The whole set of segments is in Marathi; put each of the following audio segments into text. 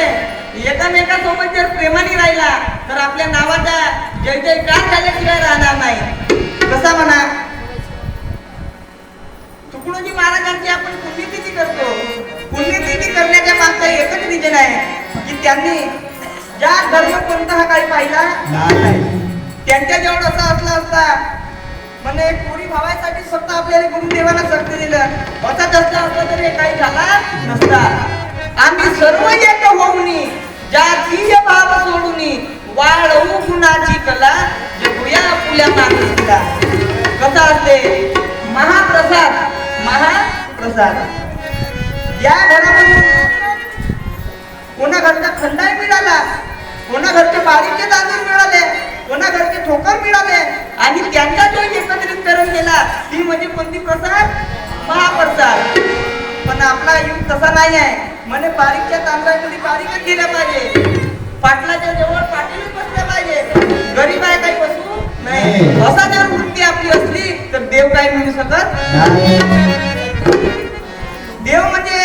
एकामेकासोबत जर प्रेमाने राहिला तर आपल्या नावाचा जय जयकार झाल्याशिवाय राहणार नाही. कसा म्हणा तुकडोजी महाराजांची आपण पुण्यतिथी करतो. पुण्यतिथी करण्याच्या मागचं एकच रिजन आहे की त्यांनी ज्या धर्मपंथ हा काही पाहिला त्यांच्या जवळ असं असला असता म्हणजे पुरी भावासाठी फक्त आपल्याला गुरुदेवाला शक्ती दिलं. असंच असलं असतं तर काही झाला नसता. आम्ही सर्व एक होऊनी जातीय भाव सोडूनी वाढवू गुणाची कला जगूया आपल्या माणूसला. कसा असते महाप्रसाद. महाप्रसाद. या घरामध्ये कोणा घरचा खंडाई मिळाला? कोणा घरचे बारीकचे तांदूळ मिळाले? कोणा घरचे ठोकर मिळाले? आणि त्यांचा जो एकत्रित एकत्रितकरण केला ती म्हणजे कोणती प्रसाद? महाप्रसाद. पण आपला युग तसा नाही आहे म्हणे बारीकच्या तांदळामध्ये बारीकच गेल्या पाहिजे. पाटलाच्या जवळ पाटीलच बसल्या पाहिजे. गरीब आहे काही बसू नाही. असा जर वृत्ती आपली असली तर देव काही मिळू शकत नाही. देव म्हणजे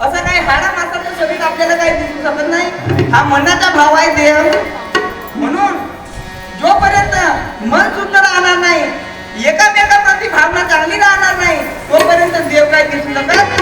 असं काही हाडा माणसाचं शरीर आपल्याला काही दिसू शकत नाही. हा मनाचा भाव आहे देव. म्हणून जोपर्यंत मन शुद्ध राहणार नाही एकामेकाप्रती भावना चांगली राहणार नाही तोपर्यंत देव काही दिसू शकत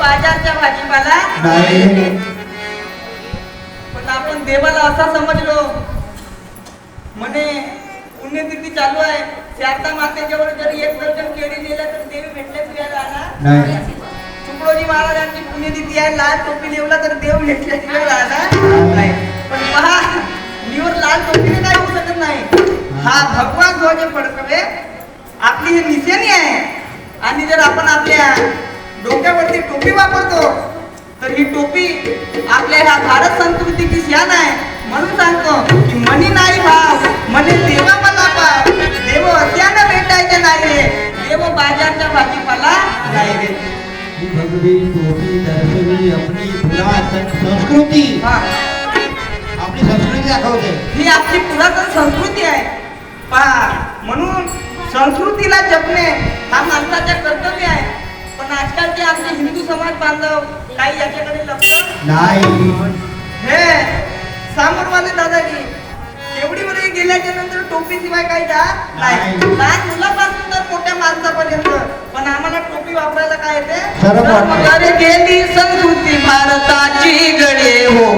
देव बाजारच्या भाजीपाला? नाही. पण आपण देवाला असा समजलो. म्हणे पुण्यतिथी चालू आहे. शारदा मातेजवळ जर एक दर्जन केळी दिलं तर देवी भेटल्याशिवाय राहणार. नाही. तुकडोजी महाराजांची पुण्यतिथी आहे लाल टोपी लिवला तर देव भेटल्याशिवाय राहणार. नाही. पण पहा नीवर लाल टोपीने काय होऊ शकत नाही. हा भगवान ध्वज फडकवे. आपली ही निशाणी आहे. आणि जर आपण आपल्या डोक्यावरती टोपी वापरतो. तर ही टोपी आपल्या ह्या भारत संस्कृतीची शान आहे. म्हणून सांगतो की मनी नाही भाव म्हणे देवा मला पाव. देव असल्यानं भेटायचे नाही. देव बाजारच्या भाजीपाला नाही रे भगवी टोपी दर्शवी आपली पुरातन संस्कृती. आपली संस्कृती दाखवते. ही आपली पुरातन संस्कृती आहे. पहा म्हणून संस्कृतीला जपणे हा माणसाचा कर्तव्य आहे. पण आजकाल ते आमचे हिंदू समाज बांधव काही याच्याकडे लक्ष? नाही. हे सामोरवाले दादाजी मध्ये गेल्याच्यानंतर टोपी शिवाय काही जा? नाही. लहान मुलापासून तर मोठ्या माणसापर्यंत. पण आम्हाला टोपी वापरायला काय येते? गेली संस्कृती भारताची गडे हो.